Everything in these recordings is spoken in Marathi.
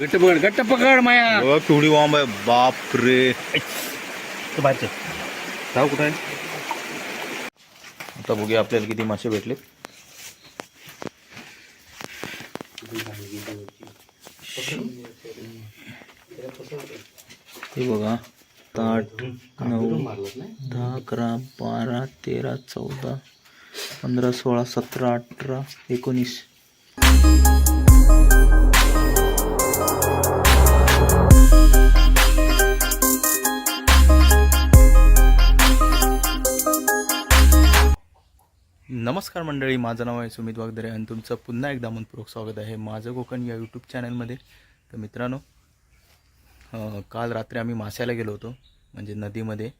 गट्ट पकड गट्ट पकड माया. बघ केवढी वांब आहे. बाप रे बाहेरचे कुठं आहे? आता बघूया आपल्याला किती मासे भेटले हे बघा आठ नऊ दहा अकरा बारा तेरा चौदा पंधरा सोळा सतरा अठरा एकोणीस. नमस्कार मंडळी माझं नाव आहे सुमित वागदरे आणि तुमचं पुन्हा एकदा मनपूर्वक स्वागत आहे माझं कोकण या यूट्यूब चॅनलमध्ये तर मित्रांनो काल रात्री आम्ही माश्याला गेलो होतो म्हणजे नदीमध्ये.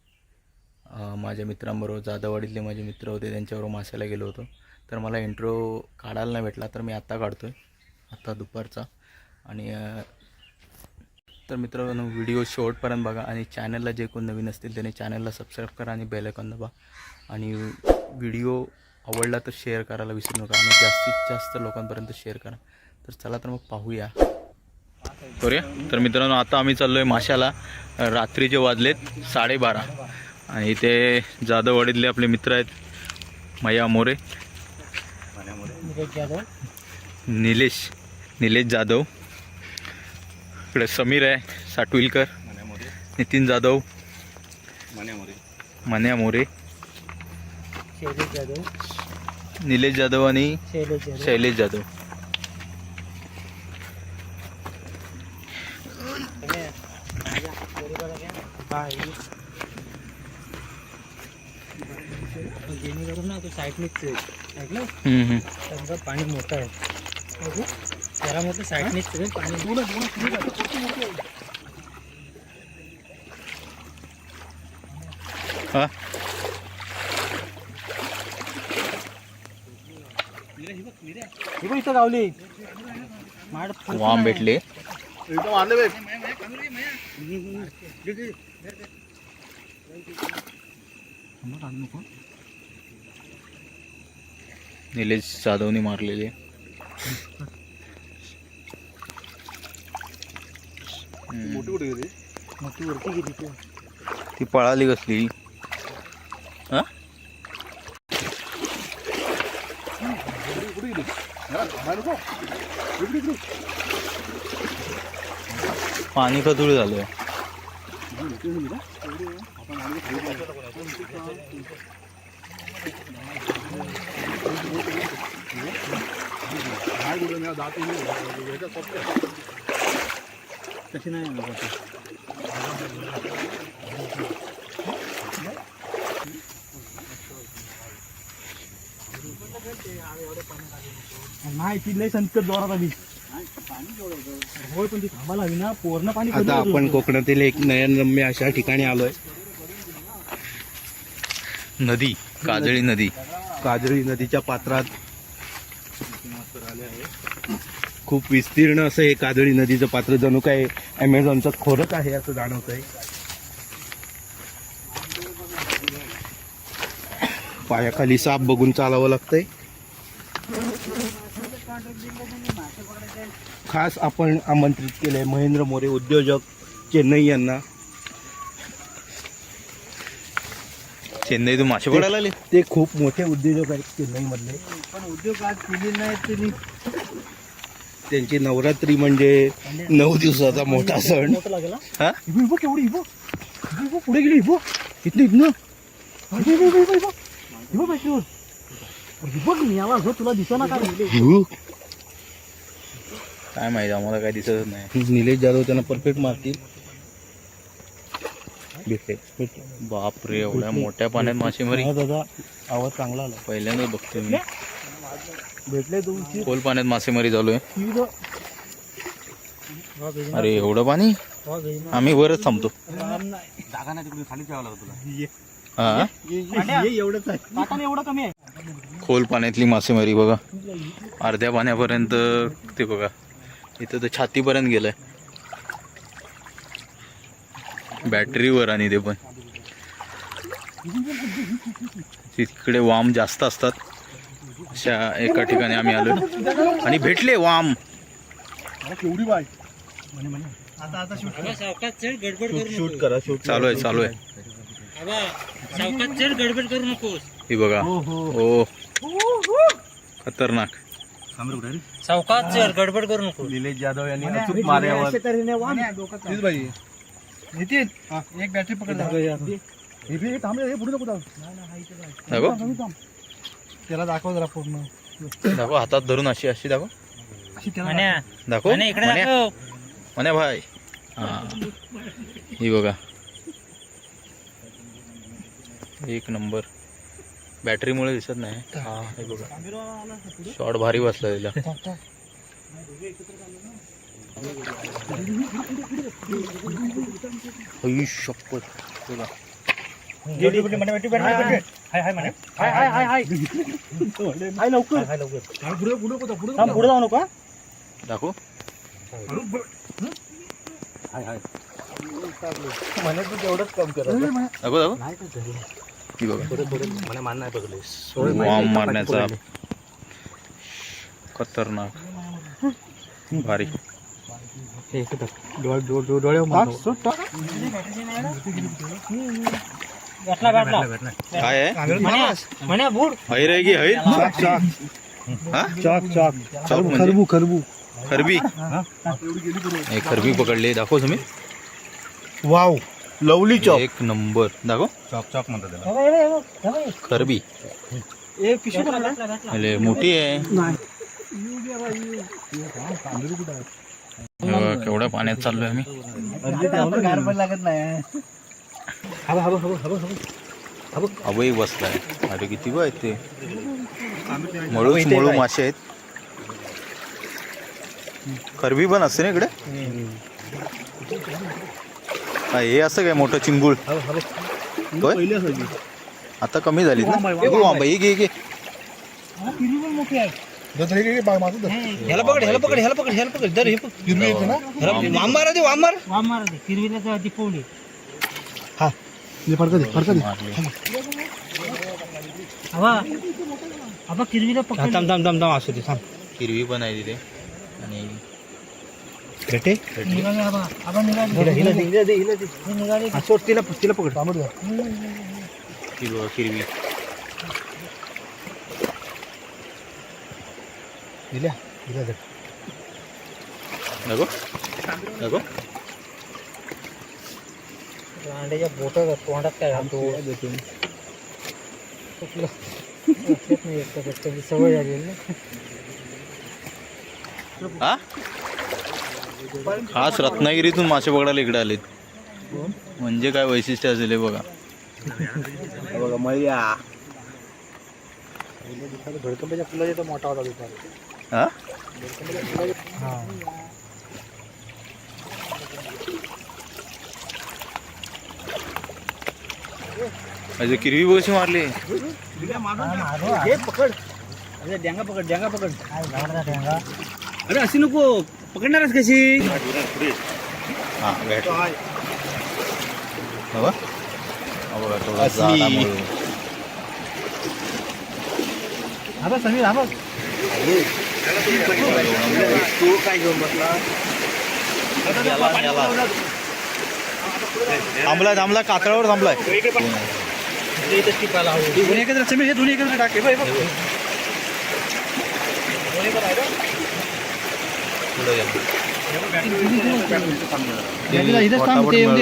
माझ्या मित्रांबरोबर जाधववाडीतले माझे मित्र होते त्यांच्याबरोबर माश्याला गेलो होतो. तर मला इंट्रो काढायला नाही भेटला तर मी आत्ता काढतो आहे आत्ता दुपारचा. आणि तर मित्रांनो व्हिडिओ शेवटपर्यंत बघा आणि चॅनलला जे कोण नवीन असतील त्याने चॅनलला सबस्क्राईब करा आणि बेल आयकॉन दाबा. आणि व्हिडिओ आवडला तर शेअर करायला विसरू नका आणि जास्तीत जास्त लोकांपर्यंत शेअर करा. तर चला तर मग पाहूया. करूया? तर मित्रांनो आता आम्ही चाललो आहे माशाला रात्रीचे वाजलेत साडेबारा. आणि इथे जाधववाडीतले आपले मित्र आहेत मया मोरे. निलेश. निलेश जाधव. इकडे समीर आहे साटविलकर. नितीन जाधव. मन्या मोरे. निलेश जाधव आणि शैलेश जाधव जेणेकरून ना तो साईडनेच ऐकलं. त्यांचं पाणी मोठं आहे. जरा मोठं साईडनेच पाणी हा गावली. वाम भेटले. निलेश जाधवने मारलेले. मोठी वरती गेली तू. ती पळाली कसली हा पाणी खतुळ झालं तशी नाही आणत आता. नाही ती लय संकट जोरात आली. होय पण ती थांबा लागली ना. पूर्ण पाणी आता कधी आपण कोकणातील एक नयनरम्य अशा ठिकाणी आलोय. नदी काजळी नदी. काजळी नदीच्या पात्रात खूप विस्तीर्ण असं हे काजळी नदीचं पात्र. जणू काय अमेझॉनचं खोरच आहे असं जाणवत आहे पायाखाली साप बघून चालावं लागतंय. खास आपण आमंत्रित केलंय महेंद्र मोरे उद्योजक चेन्नई यांना. चेन्नईतून मासे पडायला आले ते खूप मोठे उद्योजक आहेत चेन्नई मधले पण उद्योग आज केली नाही त्यांची नवरात्री म्हणजे नऊ दिवसाचा मोठा सण. हा? इबो इबो केवढी इबो? इबो इबो पुढे गेली इबो. इथनं इथनं. इबो इबो इबो इबो. इबो इबो. मी तुला दिसना? काय माहिती आम्हाला काय दिसत नाही. निलेश जाधव त्यांना परफेक्ट मारतील. भेटले. भेटले. बाप रे एवढ्या मोठ्या पाण्यात मासेमारी. दादा आवाज चांगला आला. पहिल्यांदाच बघतोय मी. भेटले तुमची खोल पाण्यात मासेमारी चालू आहे. अरे एवढं पाणी. आम्ही वरच थांबतो. जागा नाही तिकडे खाली ठेवावं लागतं तुला. हा? हे एवढंच आहे. काटाने एवढं कमी आहे. खोल पाण्यातली मासेमारी बघा. अर्ध्या पाण्यापर्यंत ते बघा. इथं तर छातीपर्यंत गेलंय. बॅटरीवर आणि ते पण. तिकडे वाम जास्त असतात. अशा एका ठिकाणी आम्ही आलो. आणि भेटले वाम. केवढी बाय आता आता शूट सावकाश चढ गडबड करू शूट करा. शूट चालू आहे चालू आहे. गडबड करू नकोस. ही बघा. हो हो. ओ खतरनाक. सावकाश चढ गडबड करू नको निलेश जाधव यांनी अचूक माऱ्यावर नितीन एक बॅटरी पकड थांबले हे पुढे नको जाऊ. दाखव. त्याला दाखव जरा पूर्ण. दाखव हातात धरून अशी अशी दाखव. अशी त्याला दाखव. इकडे. दाखव. मन्या भाई. हा. ही बघा. एक नंबर. बॅटरीमुळे दिसत नाही. हा हे बघा. शॉर्ट भारी बसला तिला. हाय हाय. हाय हाय हाय हाय हाय हाय. पुढे जाऊ, पुढे नको पुढे जाऊ नका दाखव. म्हणे तू तेवढंच कम कर दाखव दाखव. ही बघा. वाम मारण्याचा खतरनाक. भारी. काय हा? म्हणजे? खरबू खरबू. खरबी? खरबी पकडली दाखव तुम्ही. वाव. लवली चॉक एक नंबर. दाखव. चॉक चॉक म्हणतात त्याला. खरबी. मोठी आहे. केवढ्या पाण्यात चाललोय आम्ही. लागत नाही. अवय बसलाय. अरे किती गो आहेत ते. मळूच मळू मासे आहेत. खरबी पण असते ना इकडे? हा, हे असं काय मोठं चिंगूळ? होय? पहिली असायची आता कमी झालीत ना? ही ही पण मोठी आहे. ह्याला पकड ह्याला पकड ह्याला पकड ह्याला पकड. दर हे पकड. हिरवी येते ना? वाम- वांबार दे वांबार. वाम मारा दे हिरवीला तर आधी पोवली. फडका दे फडका दे. मारली. आबा आबा किरवीला पकड. थांब थांब थांब थांब असू दे थांब. हिरवी पण आहे तिथे. आणि भेटे निघाले दे दे तिला तिला पकड ही? हिरवी हिला हिला दे दाखव अंड्याच्या तोंडात काय घालतो नाही सवय झाली ना खास रत्नागिरीतून मासे पकडायला इकडे आलेत. म्हणजे काय वैशिष्ट्य असेल हे बघा. बघा मळ्या. भडकंबाच्या फुलाचा तो मोठा होता दुपारी हा? अरे किरवी कशी मारली. हे पकड. अरे डेंगा पकड डेंगा पकड. अरे अशी नको. पकडणारच कशी? हा भेट. हो बघा थोडा समीर हा बघ तू काय घेऊन बसला? याला- याला. थांबलाय थांबलाय कातळावर थांबलाय. दोन्ही एकत्र समीर हे दोन्ही एकत्र टाक. बघ, हे. भेटला, इथेच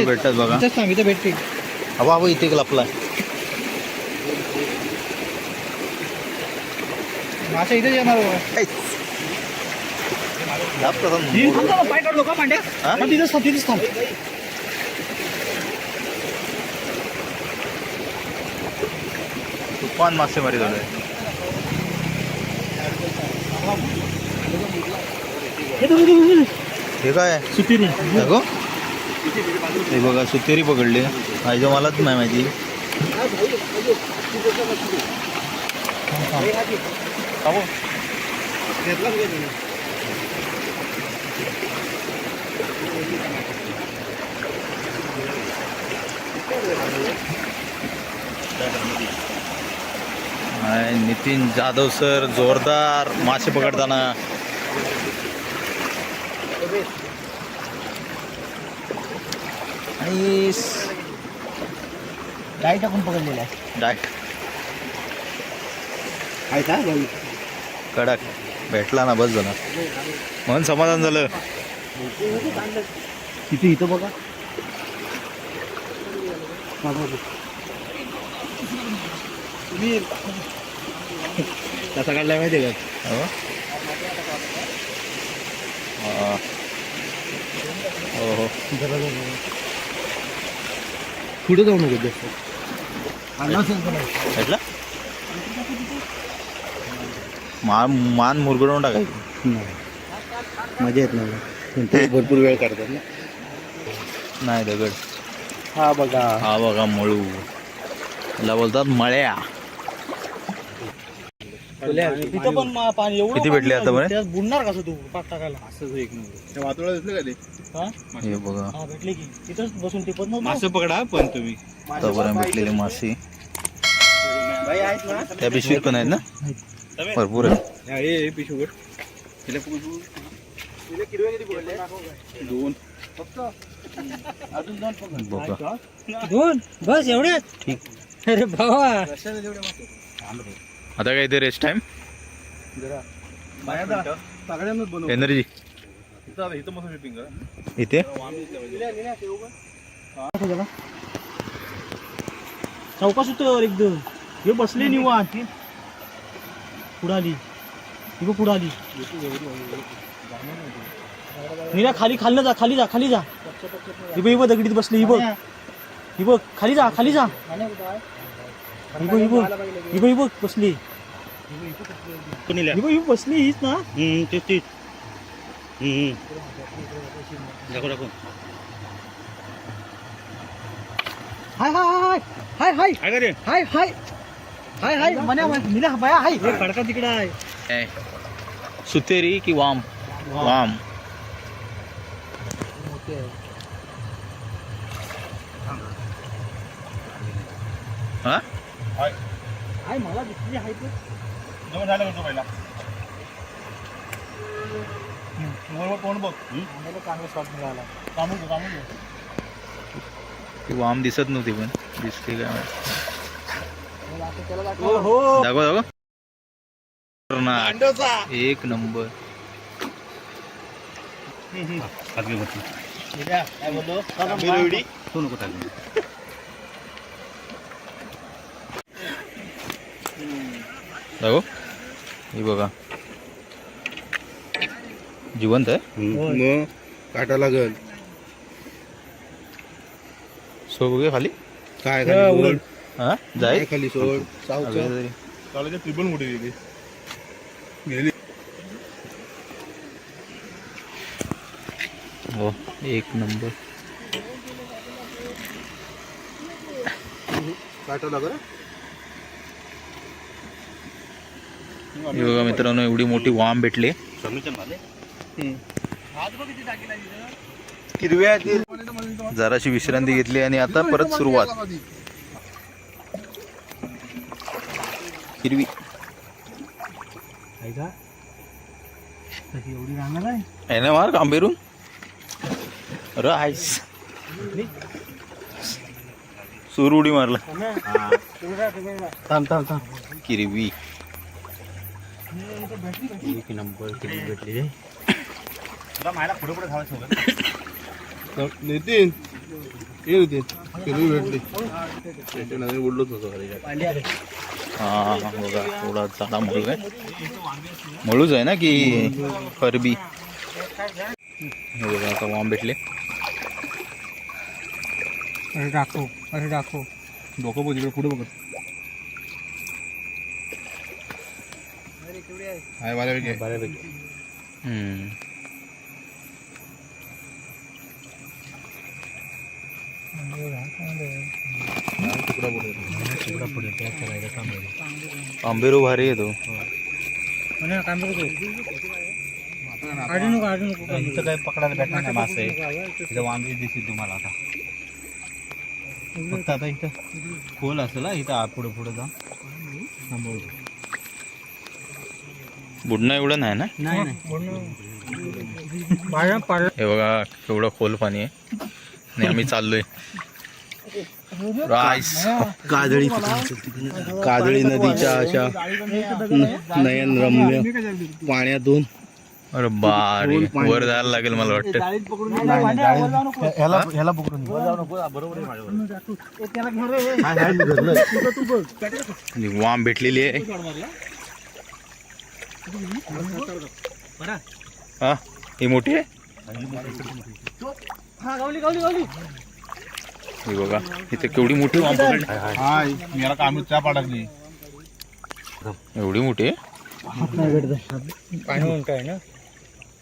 भेटतात बघा. इथे भेटते हवा हवा इथे मासे इथेच येणार ही. थांब ना, पाय काढलो का पांड्या? थांब, तिथेच थांब तिथेच थांब. तुफान मासेमारी झालोय. हे काय? सुतीरी. हे बघा. सुतेरी पकडली. आईचं मलाच नाही माहिती. नितीन जाधव सर जोरदार मासे पकडताना. आणि डाय टाकून पकडलेला आहे. डाय आहे का? कडक. भेटला ना बस झाला. म्हणून समाधान झालं. किती इथं बघा. हा. कसा काढलाय माहिती आहे का? हो हा. पुढे जाऊ नको जास्त. भेटला मान मान मुरगडवून टाकायची मजा येत नाही. भरपूर वेळ काढतात ना. नाही दगड. हा बघा. हा बघा मळू. त्याला बोलतात मळ्या. तिथं पण मा- पाणी एवढं किती भेटले आतापर्यंत? त्यात बुडणार कसं तू? पाक टाकायला. असंच एक नंबर. वातोळा दिसलं का ते? हा? बघा. हा भेटले की. तिथंच बसून टिपत मासे पकडा पण तुम्ही. आतापर्यंत भेटलेले मासे. त्या पिशवीत पण आहेत ना? भरपूर आहे पकडू. दोन. अजून दोन पकड. बघा. दोन? बस एवढे ठीक. अरे भावा. आता काय ते रेस्ट टाइम एनर्जी. इथं मस्त शूटिंग करा इथे? चौकास उतर एकदम. हे बसले निवांत. पुढं आली ही बघ पुढं आली नीरा खाली खाल्लं जा खाली जा खाली जा. ही बघ ही बघ दगडीत बसली ही बघ. ही बघ खाली जा खाली जा. ही बघ ही बघ. ही बघ ही बघ बसली. ही बघ ही बसली हीच ना. तेच तेच. दाखव दाखव. हाय हाय हाय हाय. हाय रे हाय हाय. हाय हाय. मन्या मिला बाया हाय. हे खडका तिकडे आहे. काय? सुतेरी की वाम? वाम. हा? हाय. मला दिसली हाय झालं तो पहिला. बरोबर कोण बघ? आम्हाला चांगला शॉट मिळाला. कामून घे, कामून घे. ती वाम दिसत नव्हती पण. दिसते काय. हो हो. दाखव दाखव. खतरनाक. एक नंबर. तो नको. दाखव. हे बघा. जिवंत आहे? मग काटा लागल. सो बघे खाली? काय हा, खाली. सोड? हा? काय जाईल खाली सोड? तरी. कालाच्या ट्रिपल मोठी गेली? गेली. हो एक नंबर. काटा लागल? हे बघा मित्रांनो एवढी मोठी वाम भेटली. हिरव्या जराशी विश्रांती घेतली आणि आता परत सुरुवात. हिरवी. आहे ना मार आंबेरून अरे आहेस सूर उडी मारला. थांब थांब थांब किरवी. एक नंबर किती भेटली रे नितीन ये नितीन. हिरवी भेटली. त्याच्यानंतर बोललोच होतो अरे हा बघा एवढा चांगला मळू आहे. मळूच आहे ना की फरबी? हे बघा आता वाम भेटले. अरे दाखव अरे दाखव. डोकं बघ इकडे पुढे बघत. हाय बऱ्यापैकी हम्म. आंबेरो भारी येतो काढू इथं काही पकडायला भेटणार नाही मासे इथं वांगी दिसतील तुम्हाला आता फक्त आता इथं खोल असेल इथं पुढे पुढे जा बुडणं एवढं नाही ना? नाही हे बघा केवढं खोल पाणी आहे. आणि आम्ही चाललोय. राईस कादळी कादळी नदीच्या अशा नयन रम्य पाण्यातून. अरे बारे वर जायला लागेल मला वाटतं. ह्याला ह्याला पकडून आणि वाम भेटलेली आहे. हा ही मोठी आहे? ही बघा इथे केवढी मोठी वाम पकडली एवढी मोठी? पाणी उंट आहे ना?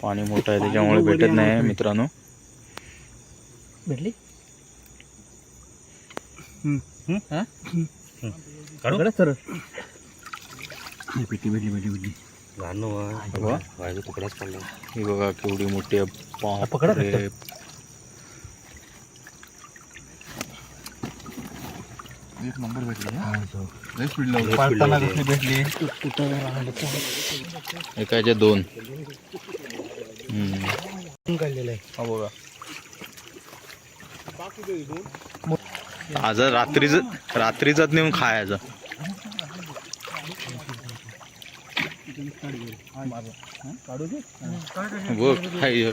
पाणी मोठं आहे त्याच्यामुळे भेटत नाही मित्रांनो. भेटली? सर. बघा. ही बघा केवढी मोठी आहे बापरे. एकाच्या दोन. हम्म. काढलेलं आहे. हा बघा आज रात्रीच रात्रीचाच नेऊन खायचं. बघ हाय हे.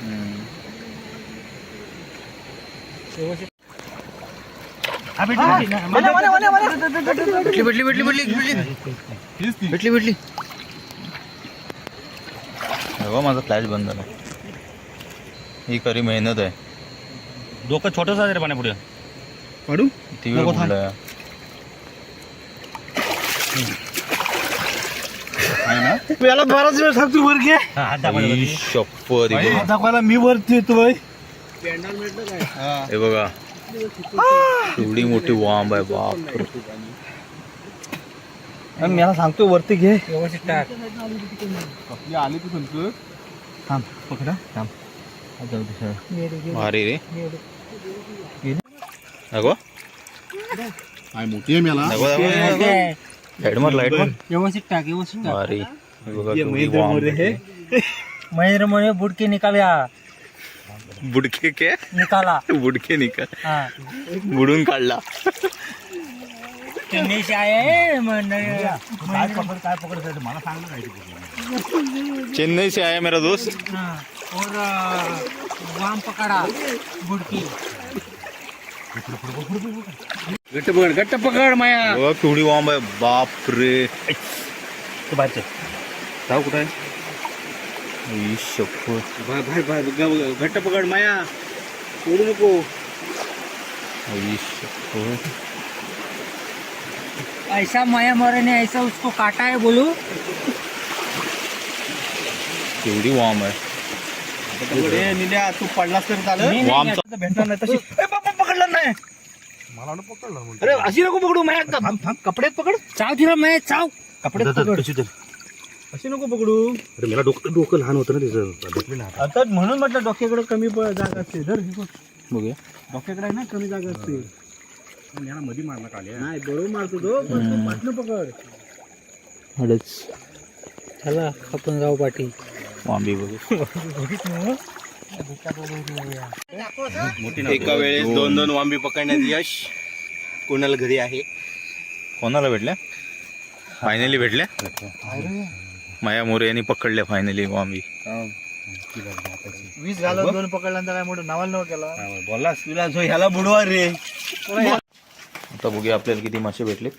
हम्म. भेटली भेटली भेटली भेटली भेटली भेटली भेटली हो माझा फ्लॅश बंद झाला. ही खरी मेहनत आहे. डोकं छोटस आहे रे पाण्यापुढे पडू ती वेळ कुठला? याला बराच वेळ सांगतो वर घे. हे. दाखवायला मी वरती येतोय हे बघा. एवढी मोठी वांब आहे बाप मला सांगतो वरती घे. व्यवस्थित टाक. आली ती तुमचं थांब पकडा थांब. जाऊ दे सरळ. भारी रे. नको काय मोठी आहे मला लाइट मार लाइट मार. व्यवस्थित टाक व्यवस्थित भारी. हे केवढी वांब आहे. महेंद्र मोरे बुडके निकाल्या बुडके के निकाला बुडके निका हा। बुडून काढला चेन्नई से आए हैं? म- न- काय पकड काय पकड मला सांगलं काय चेन्नई से आया मेरा दोस्त। हाँ, और वाम पकड़ा बुडकी गट्ट पकड गट्ट पकड माया केवढी वांब आहे बाप रे। तू जाऊ कुठं आहे? घट्ट पकड माया. सोडू नको. ऐसा माया मोरे ने ऐसा उसको काटा है बोलू? केवढी वांब आहे. ए, निल्या तू पडलास तर चालेल नहीं, नहीं, वाम नहीं, भेटणार नाही तशी. ए, बाबा, पकडलं नाही. मला पकडला अरे अशी नको पकडू थांब थांब कपड्यात पकड. चाव दिला मैं चाव. कपड्यात पकड. अशी नको पकडू. अरे मला डोकं डोकं लहान होतं ना त्याचं भेटली ना आता. म्हणून म्हटलं डोक्याकडे कमी प- जागा असते. धर हे बघ. बघूया. डोक्याकडे आहे ना कमी जागा असते. याला मध्ये मारला काल्या नाही बरोबर मारतो तो पण तू पकड. अडच. चला आपण जाऊ पाठी. वांबी बघू. एका वेळेस दोन. दोन वांबी पकडण्यात यश कोणाला घरी आहे? कोणाला भेटल्या? फायनली भेटल्या? माया मोरे यांनी पकडल्या फायनली वांबी वीस घालून दोन पकडल्यानंतर काय मोठं नावाला नव्हतं केला? बोललास? तुला जो ह्याला बुडवा रे. आता बघूया आपल्याला किती मासे भेटले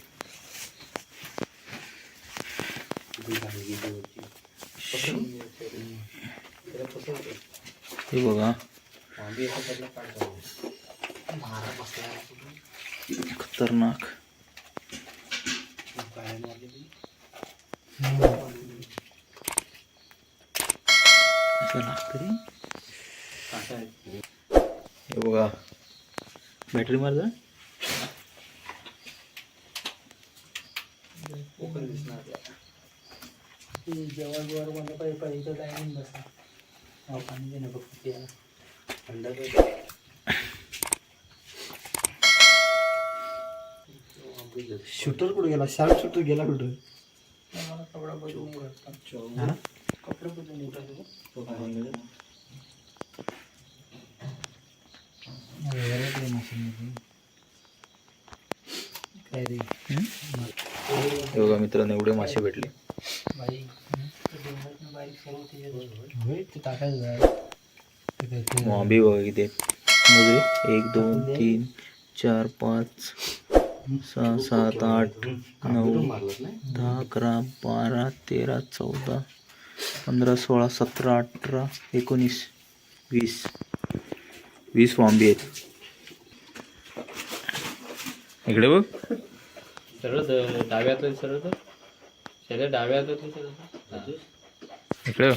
हे बघा. खतरनाक. हे बघा. बॅटरी मार जेवण बिवणमध्ये पाहिजे पाहिजे टायमिंग बसा. पाणी देणं फक्त प्यायला. शूटर कुठे गेला? शार्प शूटर गेला कुठं? बघा मित्रांनो एवढे मासे भेटले. मॉबी बघा किती मोजले. एक दोन तीन चार पाच. सहा सात आठ नऊ दहा अकरा बारा तेरा चौदा पंधरा सोळा सतरा अठरा एकोणीस वीस. वीस वांबी आहेत. इकडे बघ. सरळ डाव्यातलं सरळ तर. इकडे